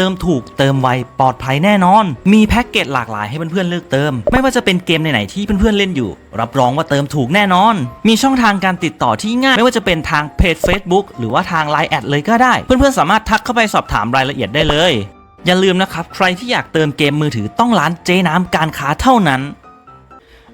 ติมถูกเติมไวปลอดภัยแน่นอน มีแพ็กเกจหลากหลายให้เพื่อนๆเลือกเติม ไม่ว่าจะเป็นเกมไหนๆที่เพื่อนๆเล่นอยู่ รับรองว่าเติมถูกแน่นอน มีช่องทางการติดต่อที่ง่าย ไม่ว่าจะเป็นทางเพจ Facebook หรือว่าทาง Line แอดเลยก็ได้ เพื่อนๆสามารถทักเข้าไปสอบถามรายละเอียดได้เลย อย่าลืมนะครับใครที่อยากเติมเกมมือถือต้องร้านเจน้ำการค้าเท่านั้น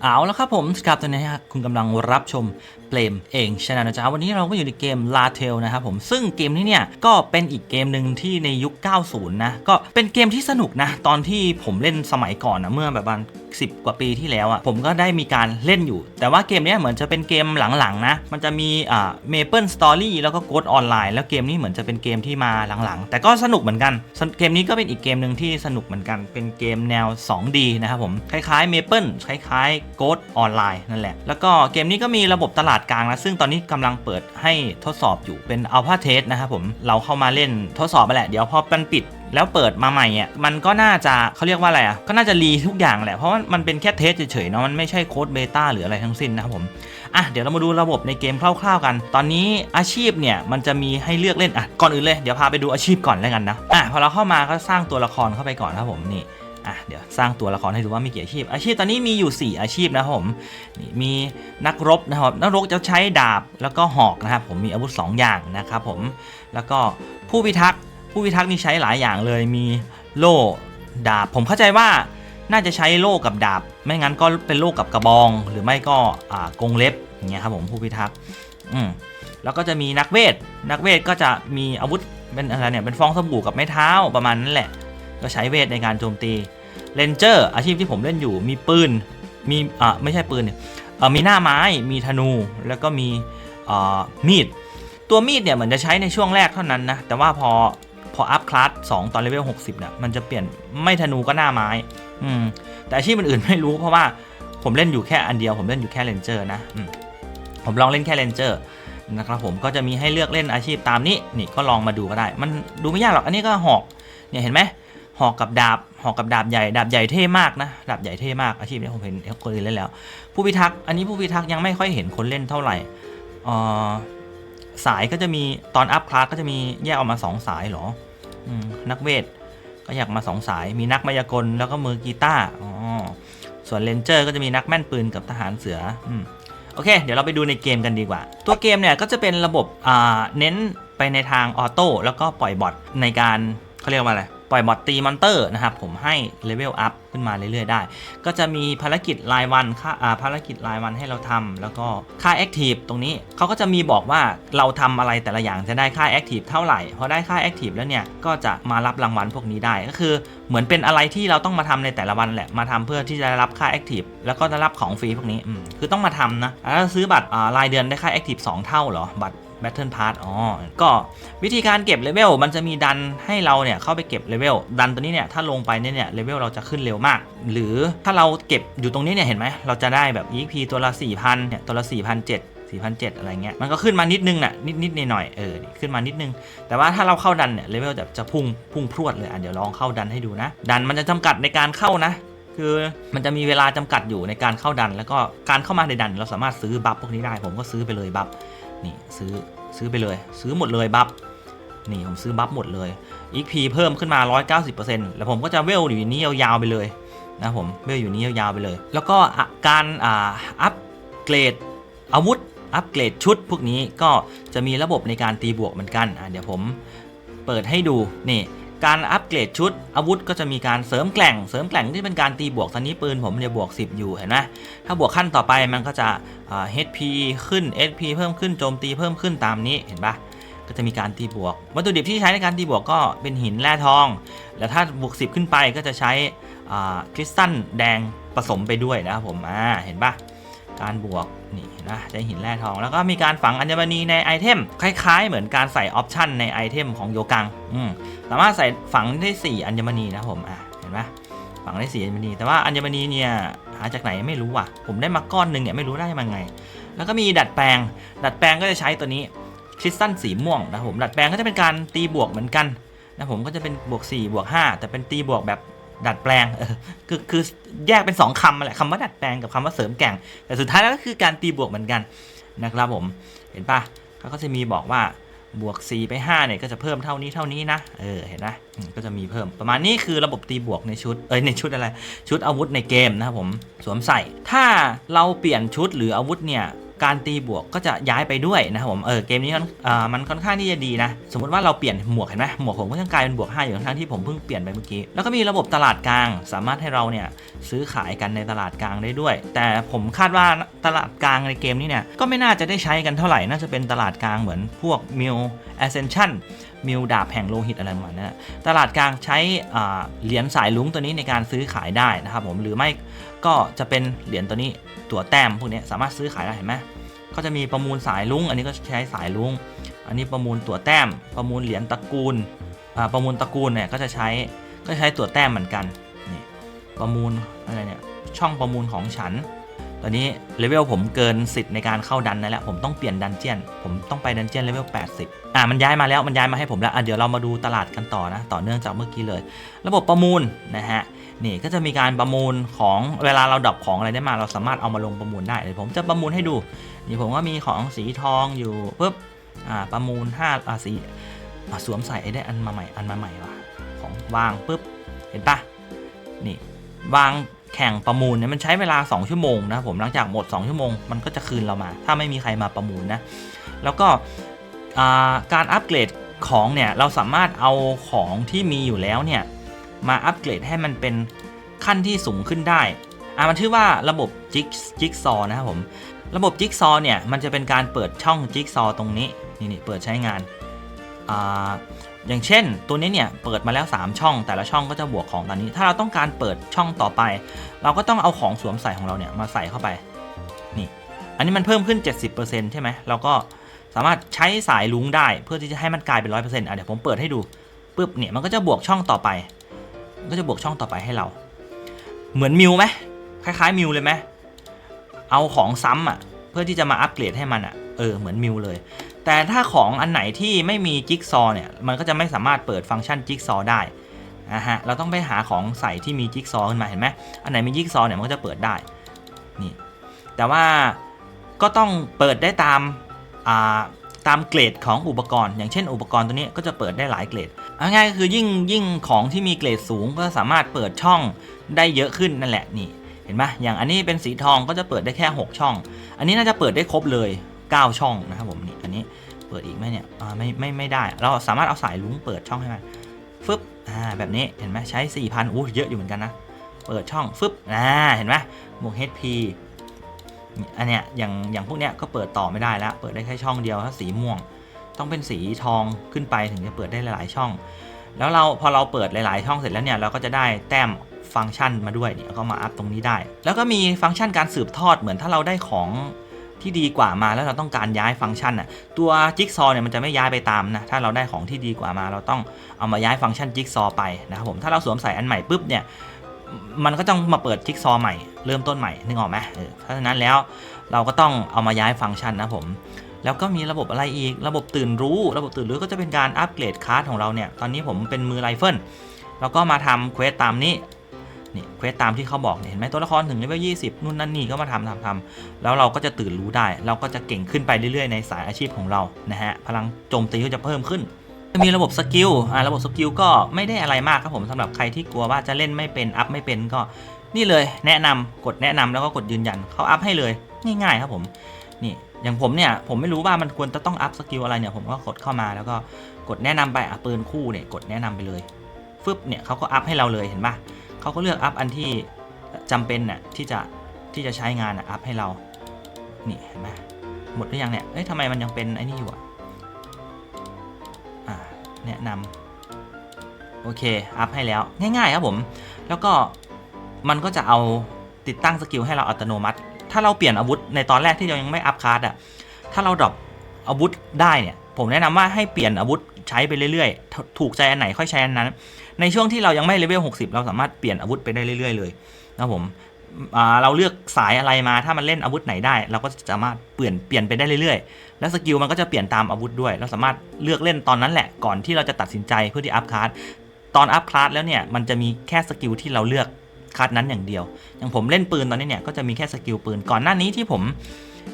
เอาแล้วครับผมครับตอนนี้คุณกำลังรับชมเปลมเองชนะนะจ๊ะวันนี้เราก็อยู่ในเกม l a t e l นะครับผมซึ่งเกมนี้เนี่ยก็เป็นอีกเกมหนึ่งที่ในยุค 90 นะ ก็เป็นเกมที่สนุกนะ ตอนที่ผมเล่นสมัยก่อนนะเมื่อแบบประมาณ10กว่าปีที่แล้วอะ่ะผมก็ได้มีการเล่นอยู่ แต่ว่าเกมนี้เหมือนจะเป็นเกมหลังๆนะ มันจะมีอ่า Maple Story แล้วก็ Ghost Online แล้วเกมนี้เหมือนจะเป็นเกมที่มาหลังๆ แต่ก็สนุกเหมือนกัน เกมนี้ก็เป็นอีกเกมหนึ่งที่สนุกเหมือนกัน เป็นเกมแนว 2D นะครับผมคล้ายๆ Maple คล้ายๆ Ghost Online นั่นแหละแล้วก็เกมนี้ก็มีระบบตลาดกลางนะซึ่งตอนนี้กำลังเปิดให้ทดสอบอยู่เป็น Alpha Test นะครับผมเราเข้ามาเล่นทดสอบไปแหละเดี๋ยวพอมันปิดแล้วเปิดมาใหม่อะมันก็น่าจะเขาเรียกว่าอะไรอะก็น่าจะรีทุกอย่างแหละเพราะว่ามันเป็นแค่เทสเฉยๆเนาะมันไม่ใช่โค้ดเบต้าหรืออะไรทั้งสิ้นนะครับผมอะเดี๋ยวเรามาดูระบบในเกมคร่าวๆกัน ตอนนี้อาชีพเนี่ยมันจะมีให้เลือกเล่นอะก่อนอื่นเลยเดี๋ยวพาไปดูอาชีพก่อนแล้วกันนะอะพอเราเข้ามาก็สร้างตัวละครเข้าไปก่อนนะครับผมนี่ เดี๋ยวสร้างตัวละครให้ดูว่ามีกี่อาชีพ อาชีพตอนนี้มีอยู่ 4 อาชีพนะครับผมนี่มีนักรบนะครับนักรบจะใช้ดาบแล้วก็หอกนะครับผมมีอาวุธ 2 อย่างนะครับผมแล้วก็ผู้พิทักษ์ผู้พิทักษ์นี่ใช้หลายอย่างเลยมีโล่ดาบ ผมเข้าใจว่าน่าจะใช้โล่กับดาบ ไม่งั้นก็เป็นโล่กับกระบอง หรือไม่ก็กงเล็บอย่างเงี้ยครับผมผู้พิทักษ์อืมแล้วก็จะมีนักเวท นักเวทก็จะมีอาวุธเป็นอะไรเนี่ยเป็นฟองสบู่กับไม้เท้าประมาณนั้นแหละ ก็ใช้เวทในการโจมตี เรนเจอร์อาชีพที่ผมเล่นอยู่มีปืนมีอ่าไม่ใช่ปืนเนี่ยมีหน้าไม้มีธนูแล้วก็มีมีด ตัวมีดเนี่ยเหมือนจะใช้ในช่วงแรกเท่านั้นนะ แต่ว่าพอพออัพคลาส2ตอนเลเวล60เนี่ยมันจะเปลี่ยนไม่ธนูก็หน้าไม้อืมแต่อาชีพอื่นๆไม่รู้เพราะว่าผมเล่นอยู่แค่อันเดียว ผมเล่นอยู่แค่เรนเจอร์นะมผมลองเล่นแค่เรนเจอร์นะครับผมก็จะมีให้เลือกเล่นอาชีพตามนี้นี่ก็ลองมาดูก็ได้ มันดูไม่ยากหรอกอันนี้ก็หอกเนี่ยเห็นไหมหอกกับดาบ อกกับดาบใหญ่ ดาบใหญ่เท่มากนะ ดาบใหญ่เท่มาก อาชีพนี้ผมเห็นคนอื่นเล่นแล้ว ผู้พิทักษ์ อันนี้ผู้พิทักษ์ยังไม่ค่อยเห็นคนเล่นเท่าไหร่สายก็จะมีตอนอัพคลาสก็จะมีแยกออกมา2สายหรออนักเวทก็อยากมา2สาย มีนักมายากลแล้วก็มือกีตาร์ อ๋อ ส่วนเลนเจอร์ก็จะมีนักแม่นปืนกับทหารเสือ อืมโอเค เดี๋ยวเราไปดูในเกมกันดีกว่า ตัวเกมเนี่ยก็จะเป็นระบบเน้นไปในทางออโต้แล้วก็ปล่อยบอทในการเขาเรียกว่าอะไร ปล่อยบอทตีมอนเตอร์นะครับผมให้เลเวลอัพขึ้นมาเรื่อยๆได้ ก็จะมีภารกิจรายวันค่าภารกิจรายวันให้เราทำแล้วก็ค่าแอคทีฟตรงนี้เขาก็จะมีบอกว่าเราทำอะไรแต่ละอย่างจะได้ค่าแอคทีฟเท่าไหร่พอได้ค่าแอคทีฟแล้วเนี่ยก็จะมารับรางวัลพวกนี้ได้ก็คือเหมือนเป็นอะไรที่เราต้องมาทำในแต่ละวันแหละมาทำเพื่อที่จะได้รับค่าแอคทีฟแล้วก็ได้รับของฟรีพวกนี้คือต้องมาทำนะแล้วซื้อบัตรรายเดือนได้ค่าแอคทีฟ2เท่าเหรอบัตร Battle Pass อ๋อ ก็วิธีการเก็บเลเวลมันจะมีดันให้เราเนี่ยเข้าไปเก็บเลเวลดันตัวนี้เนี่ยถ้าลงไปเนี่ยเนี่ยเลเวลเราจะขึ้นเร็วมาก หรือถ้าเราเก็บอยู่ตรงนี้เนี่ยเห็นไหมเราจะได้แบบ EP ตัวละ4,000เนี่ยตัวละ4,700 4,700อะไรเงี้ย มันก็ขึ้นมานิดนึงน่ะ นิดนิดหน่อยๆเออ ขึ้นมานิดนึง แต่ว่าถ้าเราเข้าดันเนี่ย เลเวลจะจะพุ่ง พุ่งพรวดเลยอะ เดี๋ยวลองเข้าดันให้ดูนะ ดันมันจะจำกัดในการเข้านะ คือมันจะมีเวลาจำกัดอยู่ในการเข้าดัน แล้วก็การเข้ามาในดัน เราสามารถซื้อบัฟพวกนี้ได้ ผมก็ซื้อไปเลยบัฟ นี่ซื้อซื้อไปเลย ซื้อหมดเลยบัฟนี่ผมซื้อบัฟหมดเลยอีกพีเพิ่มขึ้นมา 190%แล้วผมก็จะเวลอยู่นี้ยาวๆไปเลยนะผมเวลอยู่นี้ยาวๆไปเลย แล้วก็การอ่าอัปเกรดอาวุธอัปเกรดชุดพวกนี้ก็จะมีระบบในการตีบวกเหมือนกันอะเดี๋ยวผมเปิดให้ดูนี่ การอัปเกรดชุดอาวุธก็จะมีการเสริมแกล่ง เสริมแกล่งที่เป็นการตีบวกตอนนี้ปืนผมเนี่ยบวก 10 อยู่เห็นไหมถ้าบวกขั้นต่อไปมันก็จะ HP ขึ้น SP เพิ่มขึ้นโจมตีเพิ่มขึ้นตามนี้เห็นปะก็จะมีการตีบวก วัตถุดิบที่ใช้ในการตีบวกก็เป็นหินแร่ทอง แล้วถ้าบวก 10 ขึ้นไปก็จะใช้คริสตัลแดงผสมไปด้วยนะครับผมอ่าเห็นปะ การบวกนี่นะใช้หินแร่ทอง แล้วก็มีการฝังอัญมณีในไอเทม คล้าย ๆ เหมือนการใส่ออปชันในไอเทมของโยกังอืมสามารถใส่ฝังได้ 4 อัญมณีนะผมอ่าเห็นปะฝังได้4อัญมณี แต่ว่าอัญมณีเนี่ยหาจากไหนไม่รู้ว่ะ ผมได้มาก้อนหนึ่งเนี่ยไม่รู้ได้มาไง แล้วก็มีดัดแปลง ดัดแปลงก็จะใช้ตัวนี้คริสตัลสีม่วงนะผมดัดแปลงก็จะเป็นการตีบวกเหมือนกันนะผมก็จะเป็นบวก4บวก5แต่เป็นตีบวกแบบ ดัดแปลงคือคือแยกเป็น2คำมาแหละคำว่าดัดแปลงกับคำว่าเสริมแก่ง แต่สุดท้ายแล้วก็คือการตีบวกเหมือนกันนะครับผมเห็นปะเขาก็จะมีบอกว่าบวก 4 ไป5เนี่ยก็จะเพิ่มเท่านี้เท่านี้นะเออเห็นนะอืมก็จะมีเพิ่ม ประมาณนี้คือระบบตีบวกในชุดเอ้ยในชุดอะไร ชุดอาวุธในเกมนะครับผมสวมใส่ ถ้าเราเปลี่ยนชุดหรืออาวุธเนี่ย การตีบวกก็จะย้ายไปด้วยนะครับผมเออเกมนี้มันค่อนข้างที่จะดีนะสมมติว่าเราเปลี่ยนหมวกเห็นไหมหมวกผมก็ยังกลายเป็นบวก5อยู่ทั้งที่ผมเพิ่งเปลี่ยนไปเมื่อกี้แล้วก็มีระบบตลาดกลาง สามารถให้เราเนี่ยซื้อขายกันในตลาดกลางได้ด้วย แต่ผมคาดว่าตลาดกลางในเกมนี้เนี่ยก็ไม่น่าจะได้ใช้กันเท่าไหร่น่าจะเป็นตลาดกลางเหมือนพวกมิล Ascension มิลดาบแห่งโลหิตอะไรประมาณนั้ตลาดกลางใช้เหรียญสายลุ้งตัวนี้ในการซื้อขายได้นะครับผมหรือไม่ก็จะเป็นเหรียญตัวนี้ตัวแต้มพวกนี้สามารถซื้อขายได้เห็นไหมก็จะมีประมูลสายลุงอันนี้ก็ใช้สายลุงอันนี้ประมูลตัวแต้ม ประมูลเหรียญตระกูลประมูลตระกูลเนี่ยก็จะใช้ก็ใช้ตัวแต้มเหมือนกันนี่ประมูลอะไรเนี่ยช่องประมูลของฉัน ตอนนี้เลเวลผมเกินสิทธิ์ในการเข้าดันนั่นแหละผมต้องเปลี่ยนดันเจียน ผมต้องไปดันเจียนเลเวล80 อ่ามันย้ายมาแล้วมันย้ายมาให้ผมแล้วอะเดี๋ยวเรามาดูตลาดกันต่อนะ ต่อเนื่องจากเมื่อกี้เลย ระบบประมูลนะฮะนี่ก็จะมีการประมูลของเวลาเราดรอปของอะไรได้มา เราสามารถเอามาลงประมูลได้เดี๋ยวผมจะประมูลให้ดู นี่ผมก็มีของสีทองอยู่ปุ๊บอ่าประมูล5อ่าสีาสวมใส่ไอ้ได้อันมาใหม่อันมาใหม่ว่ะของวางปุ๊บเห็นปะนี่วาง แข่งประมูลเนี่ยมันใช้เวลา 2 ชั่วโมงนะผมหลังจากหมด 2 ชั่วโมงมันก็จะคืนเรามา ถ้าไม่มีใครมาประมูลนะแล้วก็การอัปเกรดของเนี่ยเราสามารถเอาของที่มีอยู่แล้วเนี่ยมาอัปเกรดให้มันเป็นขั้นที่สูงขึ้นได้อ่ามันชื่อว่าระบบจิกจิกซอนะครับผมระบบจิ๊กซอเนี่ยมันจะเป็นการเปิดช่องจิ๊กซอตรงนี้นี่นี่เปิดใช้งานอ่า อย่างเช่น ตัวนี้เนี่ยเปิดมาแล้ว 3 ช่อง แต่ละช่องก็จะบวกของตอนนี้ ถ้าเราต้องการเปิดช่องต่อไป เราก็ต้องเอาของสวมใส่ของเราเนี่ยมาใส่เข้าไปนี่อันนี้มันเพิ่มขึ้น 70%ใช่ไหมเราก็สามารถใช้สายลุงได้เพื่อที่จะให้มันกลายเป็น 100%อะเดี๋ยวผมเปิดให้ดูปุ๊บเนี่ยมันก็จะบวกช่องต่อไป ก็จะบวกช่องต่อไปให้เรา เหมือนมิวไหมคล้ายๆมิวเลยไหมเอาของซ้ำอะเพื่อที่จะมาอัปเกรดให้มันอะเออเหมือนมิวเลย แต่ถ้าของอันไหนที่ไม่มีจิ๊กซอว์เนี่ยมันก็จะไม่สามารถเปิดฟังก์ชันจิ๊กซอว์ได้นะฮะเราต้องไปหาของใส่ที่มีจิ๊กซอว์ขึ้นมาเห็นไหมอันไหนมีจิ๊กซอว์เนี่ยมันก็จะเปิดได้นี่แต่ว่าก็ต้องเปิดได้ตามอ่าตามเกรดของอุปกรณ์ อย่างเช่น อุปกรณ์ตัวนี้ก็จะเปิดได้หลายเกรดเอาง่ายๆก็คือยิ่งยิ่งของที่มีเกรดสูงก็สามารถเปิดช่องได้เยอะขึ้นนั่นแหละนี่เห็นไหมอย่างอันนี้เป็นสีทองก็จะเปิดได้แค่ 6 ช่อง อันนี้น่าจะเปิดได้ครบเลย 9 ช่องนะครับผมนี่อันนี้ เปิดอีกไหมเนี่ยอ่าไม่ไม่ไม่ได้ เราสามารถเอาสายลุ้งเปิดช่องให้มันฟึบอ่าแบบนี้เห็นไหมใช้4,000อู้เยอะอยู่เหมือนกันนะ เปิดช่องฟึบอ่าเห็นไหมบวก HP อันเนี้ยอย่างอย่างพวกเนี้ยก็เปิดต่อไม่ได้แล้ว เปิดได้แค่ช่องเดียวถ้าสีม่วง ต้องเป็นสีทองขึ้นไปถึงจะเปิดได้หลายๆช่อง แล้วเราพอเราเปิดหลาย ๆ ช่องเสร็จแล้วเนี่ยเราก็จะได้แต้มฟังก์ชันมาด้วยเนี่ยก็มาอัพตรงนี้ได้ แล้วก็มีฟังก์ชันการสืบทอดเหมือนถ้าเราได้ของ ที่ดีกว่ามาแล้วเราต้องการย้ายฟังก์ชันน่ะตัวจิ๊กซอว์เนี่ยมันจะไม่ย้ายไปตามนะถ้าเราได้ของที่ดีกว่ามา เราต้องเอามาย้ายฟังก์ชันจิ๊กซอว์ไปนะครับผมถ้าเราสวมใส่อันใหม่ปุ๊บเนี่ยมันก็ต้องมาเปิดจิ๊กซอว์ใหม่เริ่มต้นใหม่นึกออกไหมเออเพราะฉะนั้นแล้วเราก็ต้องเอามาย้ายฟังก์ชันนะผมแล้วก็มีระบบอะไรอีกระบบตื่นรู้ ระบบตื่นรู้ก็จะเป็นการอัปเกรดคาร์ดของเราเนี่ยตอนนี้ผมเป็นมือไรเฟิลแล้วก็มาทำเควสตามนี้ นี่เควสตามที่เขาบอกเนี่ยเห็นไหมตัวละครถึงเลเวล20นู่นนั่นนี่ก็มาทำทำทำแล้วเราก็จะตื่นรู้ได้ เราก็จะเก่งขึ้นไปเรื่อยๆในสายอาชีพของเรานะฮะพลังโจมตีก็จะเพิ่มขึ้นจะมีระบบสกิลอ่าระบบสกิลก็ไม่ได้อะไรมากครับผมสำหรับใครที่กลัวว่าจะเล่นไม่เป็นอัพไม่เป็นก็นี่เลยแนะนำกดแนะนำแล้วก็กดยืนยันเขาอัพให้เลยง่ายๆครับผมนี่อย่างผมเนี่ยผมไม่รู้ว่ามันควรจะต้องอัพสกิลอะไรเนี่ยผมก็กดเข้ามาแล้วก็กดแนะนำไปอะปืนคู่เนี่ยกดแนะนำไปเลยฟึบเนี่ยเขาก็อัพให้เราเลยเห็นปะ เขาก็เลือกอัพอันที่จำเป็นน่ะที่จะที่จะใช้งานอัพให้เรานี่เห็นไหมหมดหรือยังเนี่ยเอ้ยทำไมมันยังเป็นไอ้นี่อยู่อะแนะนำโอเค อัพให้แล้วง่าย ๆ ครับผม แล้วก็มันก็จะเอาติดตั้งสกิลให้เราอัตโนมัติ ถ้าเราเปลี่ยนอาวุธในตอนแรกที่เรายังไม่อัพคาร์ดอะถ้าเราดรอปอาวุธได้เนี่ย ผมแนะนำว่าให้เปลี่ยนอาวุธใช้ไปเรื่อยๆ ถูกใจอันไหนค่อยใช้อันนั้น ในช่วงที่เรายังไม่เลเวล60 เราสามารถเปลี่ยนอาวุธไปได้เรื่อย ๆ เลยนะผมเราเลือกสายอะไรมาถ้ามันเล่นอาวุธไหนได้ เราก็สามารถเปลี่ยนเปลี่ยนไปได้เรื่อยๆ แล้วสกิลมันก็จะเปลี่ยนตามอาวุธด้วย เราสามารถเลือกเล่นตอนนั้นแหละก่อนที่เราจะตัดสินใจเพื่อที่อัพคลาร์ดตอนอัพคลาสแล้วเนี่ยมันจะมีแค่สกิลที่เราเลือกคลาสนั้นอย่างเดียว อย่างผมเล่นปืนตอนนี้เนี่ยก็จะมีแค่สกิลปืนก่อนหน้านี้ที่ผม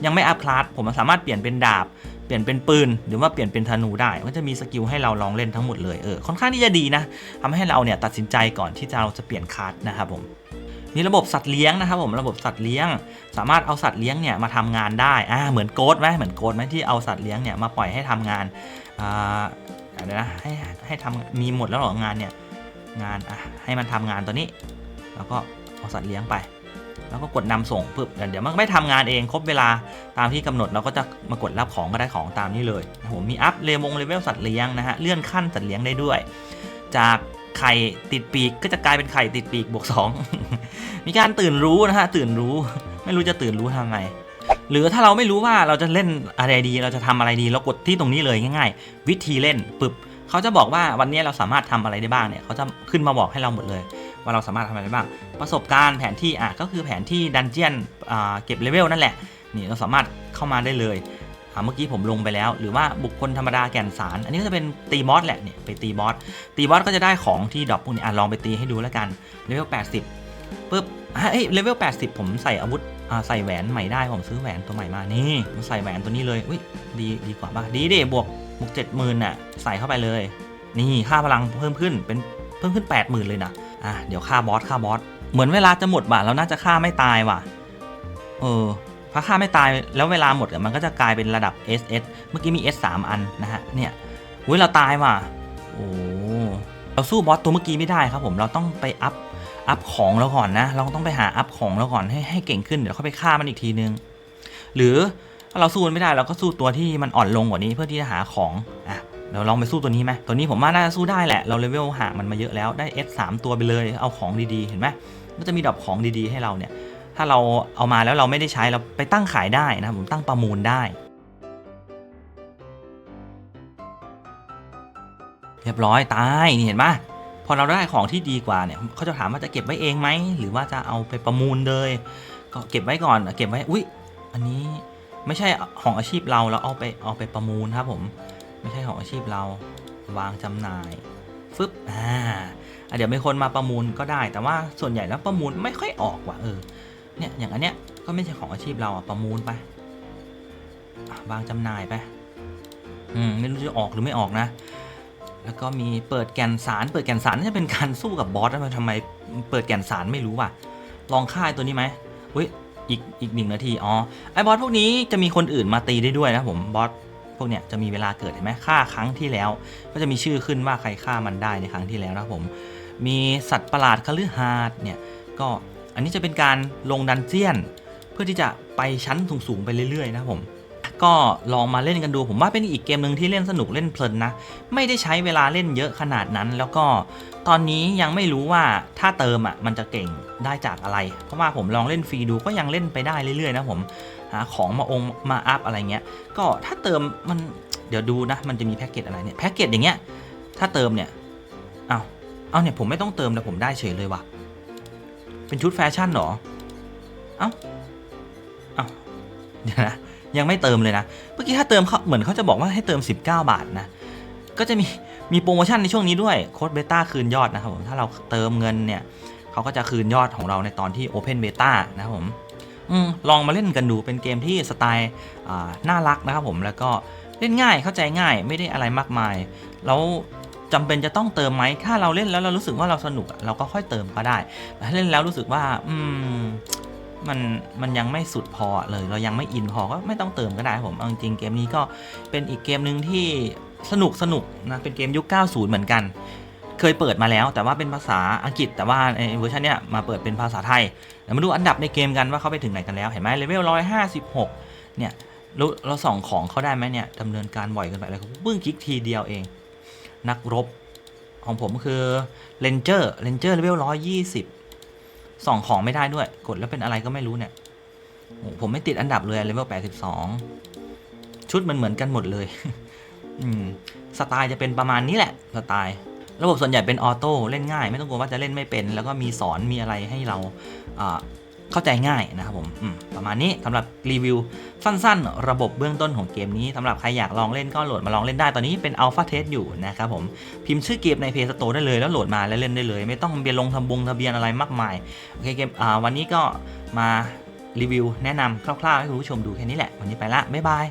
ยังไม่อัพคลาสผมสามารถเปลี่ยนเป็นดาบ ลี่ยนเป็นปืน หรือว่าเปลี่ยนเป็นธนูได้ มันจะมีสกิลให้เราลองเล่นทั้งหมดเลยเออค่อนข้างที่จะดีนะทำให้เราเนี่ยตัดสินใจก่อนที่จะเราจะเปลี่ยนคลาสนะครับผมมีระบบสัตว์เลี้ยงนะครับผมระบบสัตว์เลี้ยง สามารถเอาสัตว์เลี้ยงเนี่ยมาทำงานได้อ่าเหมือนโกดไหมเหมือนโกดไหมที่เอาสัตว์เลี้ยงเนี่ยมาปล่อยให้ทำงานอ่าเดี๋ยวนะให้ให้ทำมีหมดแล้วหรองานเนี่ยงานอะให้มันทำงานตัวนี้ แล้วก็เอาสัตว์เลี้ยงไป แล้วก็กดนำส่งปึ๊บเดี๋ยวมันไม่ทำงานเองครบเวลาตามที่กำหนดเราก็จะมากดรับของก็ได้ของตามนี้เลยนะผมมีอัพเลวงเลเวลสัตว์เลี้ยงนะฮะเลื่อนขั้นสัตว์เลี้ยงได้ด้วย จากไข่ติดปีกก็จะกลายเป็นไข่ติดปีกบวกสองมีการตื่นรู้นะฮะตื่นรู้ไม่รู้จะตื่นรู้ทำไงหรือถ้าเราไม่รู้ว่าเราจะเล่นอะไรดี เราจะทำอะไรดีเรากดที่ตรงนี้เลยง่าย ๆ วิธีเล่นปึบเขาจะบอกว่าวันนี้เราสามารถทำอะไรได้บ้างเนี่ยเขาจะขึ้นมาบอกให้เราหมดเลย ว่าเราสามารถทำอะไรบ้าง ประสบการณ์แผนที่อะก็คือแผนที่ดันเจียนเก็บเลเวลนั่นแหละนี่เราสามารถเข้ามาได้เลยอ่าเมื่อกี้ผมลงไปแล้ว หรือว่าบุคคลธรรมดาแก่นสาร อันนี้ก็จะเป็นตีบอสแหละเนี่ยไปตีบอสตีบอสก็จะได้ของที่ดรอปพวกนี้อะลองไปตีให้ดูแล้วกันเลเวล80ปุ๊บเอ้ยเลเวล80 ผมใส่อาวุธใส่แหวนใหม่ได้ผมซื้อแหวนตัวใหม่มานี่ใส่แหวนตัวนี้เลยอุ้ยดีดีกว่าป่ะดีดิบวกบวกเจ็ดหมื่นน่ะใส่เข้าไปเลย นี่ค่าพลังเพิ่มขึ้นเป็นเพิ่มขึ้น8 0,000 เลยนะ อะเดี๋ยวค่าบอสค่าบอสเหมือนเวลาจะหมดว่ะเราน่าจะฆ่าไม่ตายว่ะ เออพอฆ่าไม่ตายแล้วเวลาหมดมันก็จะกลายเป็นระดับ SS เมื่อกี้มี S 3อันนะฮะเนี่ยอุ้ยเราตายว่ะโอ้เราสู้บอสตัวเมื่อกี้ไม่ได้ครับผมเราต้องไปอัพอัพของแล้วก่อนนะ เราต้องไปหาอัพของแล้วก่อนให้ให้เก่งขึ้นเดี๋ยวเขาไปฆ่ามันอีกทีนึง หรือถ้าเราสู้มันไม่ได้เราก็สู้ตัวที่มันอ่อนลงกว่านี้เพื่อที่จะหาของอะ เราลองไปสู้ตัวนี้ไหมตัวนี้ผมว่าน่าจะสู้ได้แหละ เราเลเวลห่างมันมาเยอะแล้วได้ S 3ตัวไปเลย เอาของดีๆ เห็นไหมมันจะมีดอกของดีๆ ให้เราเนี่ย ถ้าเราเอามาแล้วเราไม่ได้ใช้เราไปตั้งขายได้นะผมตั้งประมูลได้ เรียบร้อยตายนี่เห็นปะพอเราได้ของที่ดีกว่าเนี่ยเขาจะถามว่าจะเก็บไว้เองไหมหรือว่าจะเอาไปประมูลเลย ก็เก็บไว้ก่อนเก็บไว้อุ้ยอันนี้ไม่ใช่ของอาชีพเราเราเอาไปเอาไปประมูลครับผม ไม่ใช่ของอาชีพเราวางจำหน่ายฟึบอ่าเดี๋ยวมีคนมาประมูลก็ได้ แต่ว่าส่วนใหญ่แล้วประมูลไม่ค่อยออกว่ะเออเนี่ยอย่างอันเนี้ยก็ไม่ใช่ของอาชีพเราอะประมูลไปวางจำหน่ายไปอืมไม่รู้จะออกหรือไม่ออกนะ แล้วก็มีเปิดแก่นสาร เปิดแก่นสารน่าจะเป็นการสู้กับบอสนะทำไมเปิดแก่นสารไม่รู้ว่ะ ลองค่ายตัวนี้ไหมเฮ้ยอีกอีกหนึ่งนาที อ๋อ ไอ้บอสพวกนี้จะมีคนอื่นมาตีได้ด้วยนะผมบอส พวกเนี้ยจะมีเวลาเกิดเห็นไหมฆ่าครั้งที่แล้ว ก็จะมีชื่อขึ้นว่าใครฆ่ามันได้ในครั้งที่แล้วนะครับผม มีสัตว์ประหลาดคฤหาสน์เนี่ยก็อันนี้จะเป็นการลงดันเจียน เพื่อที่จะไปชั้นสูงๆไปเรื่อยๆนะครับผมก็ลองมาเล่นกันดูผมว่าเป็นอีกเกมหนึ่งที่เล่นสนุกเล่นเพลินนะ ไม่ได้ใช้เวลาเล่นเยอะขนาดนั้น แล้วก็ตอนนี้ยังไม่รู้ว่าถ้าเติมอะมันจะเก่งได้จากอะไร เพราะว่าผมลองเล่นฟรีดูก็ยังเล่นไปได้เรื่อยๆนะผม หาของมาองมาอัพอะไรเงี้ย ก็ถ้าเติมมันเดี๋ยวดูนะ มันจะมีแพ็กเกจอะไรเนี่ยแพ็กเกจอย่างเงี้ยถ้าเติมเนี่ยเอาเอาเนี่ยผมไม่ต้องเติมแต่ผมได้เฉยเลยว่ะเป็นชุดแฟชั่นเหรอเอาเอาเดี๋ยวนะยังไม่เติมเลยนะเมื่อกี้ถ้าเติมเขาเหมือนเขาจะบอกว่าให้เติม 19 บาทนะก็จะมีมีโปรโมชั่นในช่วงนี้ด้วยโค้ดเบต้าคืนยอดนะครับผมถ้าเราเติมเงินเนี่ยเขาก็จะคืนยอดของเราในตอนที่ Open Beta นะครับผม ลองมาเล่นกันดูเป็นเกมที่สไตล์น่ารักนะครับผมแล้วก็เล่นง่ายเข้าใจง่ายไม่ได้อะไรมากมาย แล้วจำเป็นจะต้องเติมไหมถ้าเราเล่นแล้วเรารู้สึกว่าเราสนุกเราก็ค่อยเติมก็ได้แต่ถ้าเล่นแล้วรู้สึกว่า อืมมันมันยังไม่สุดพอเลยเรายังไม่อินพอก็ไม่ต้องเติมก็ได้ผมเอาจริงเกมนี้ก็เป็นอีกเกมหนึ่งที่สนุกสนุกนะเป็นเกมยุค 90 เหมือนกัน เคยเปิดมาแล้ว แต่ว่าเป็นภาษาอังกฤษ แต่ว่าในเวอร์ชันเนี้ยมาเปิดเป็นภาษาไทยเดี๋ยวมาดูอันดับในเกมกันว่าเขาไปถึงไหนกันแล้วเห็นไหมเลเวล156เนี่ยเราเราส่องของเขาได้ไหมเนี่ยดำเนินการบ่อยกันไปเลยปึ้งคลิกทีเดียวเอง นักรบของผมคือเลนเจอร์เลนเจอร์เลเวล120ส่องของไม่ได้ด้วย กดแล้วเป็นอะไรก็ไม่รู้เนี่ยผมไม่ติดอันดับเลยเลเวล82ชุดมันเหมือนกันหมดเลยอืมสไตล์จะเป็นประมาณนี้แหละสไตล์ ระบบส่วนใหญ่เป็นออโต้เล่นง่าย ไม่ต้องกลัวว่าจะเล่นไม่เป็น แล้วก็มีสอนมีอะไรให้เราเข้าใจง่ายนะครับผมมประมาณนี้สำหรับรีวิวสั้นๆ ระบบเบื้องต้นของเกมนี้สำหรับใครอยากลองเล่นก็โหลดมาลองเล่นได้ตอนนี้เป็นอัลฟาเทสอยู่นะครับผมพิมพ์ชื่อเกมใน Play Store ได้เลยแล้วโหลดมาแล้วเล่นได้เลย ไม่ต้องเบียนลงทำบงทะเบียนอะไรมากมายโอเคเกมวันนี้ก็มารีวิวแนะนำคร่าวๆให้คุณผู้ชมดูแค่นี้แหละวันนี้ไปละบ๊ายบาย